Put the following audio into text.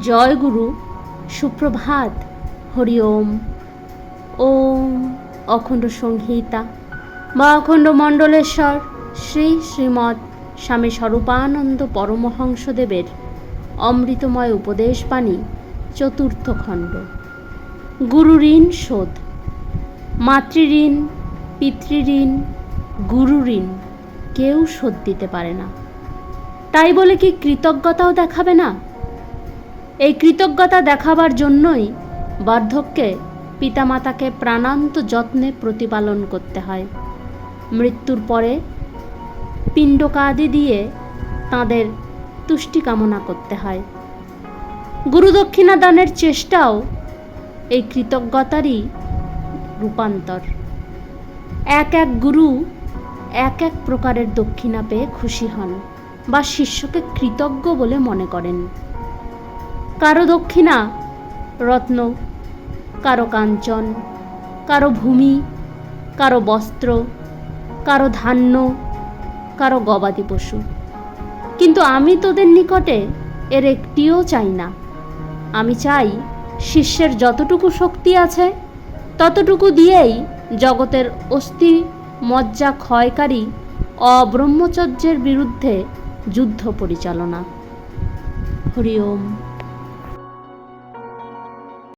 জয় গুরু সুপ্রভাত, হরি ওম। ওম অখণ্ড সংহিতা। বা অখণ্ড মণ্ডলেশ্বর, শ্রী শ্রীমৎ স্বামী স্বরূপানন্দ পরমহংসদেবের অমৃতময় উপদেশ উপদেশবাণী, চতুর্থ খণ্ড। গুরু ঋণ শোধ। মাতৃঋণ পিতৃঋণ গুরু ঋণ কেউ শোধ দিতে পারে না। তাই বলে কি কৃতজ্ঞতাও দেখাবে না? এই কৃতজ্ঞতা দেখাবার জন্যই বার্ধক্যে পিতামাতাকে প্রাণান্ত যত্নে প্রতিপালন করতে হয়। মৃত্যুর পরে পিণ্ডকাদি দিয়ে তাদের তুষ্টি কামনা করতে হয়। গুরুদক্ষিণা দানের চেষ্টাও এই কৃতজ্ঞতারই রূপান্তর। এক এক গুরু এক এক প্রকারের দক্ষিণা পেয়ে খুশি হন বা শিষ্যকে কৃতজ্ঞ বলে মনে করেন। কারও দক্ষিণা, রত্ন, কারও কাঞ্চন, কারও ভূমি, কারও বস্ত্র, কারও ধান্য, কারও গবাদি পশু। কিন্তু আমি তোদের নিকটে এর একটিও চাই না। আমি চাই শিষ্যের যতটুকু শক্তি আছে, ততটুকু দিয়েই জগতের অস্থি, মজ্জা, ক্ষয়কারী, অব্রহ্মচর্যের বিরুদ্ধে যুদ্ধ পরিচালনা। হরি ওম।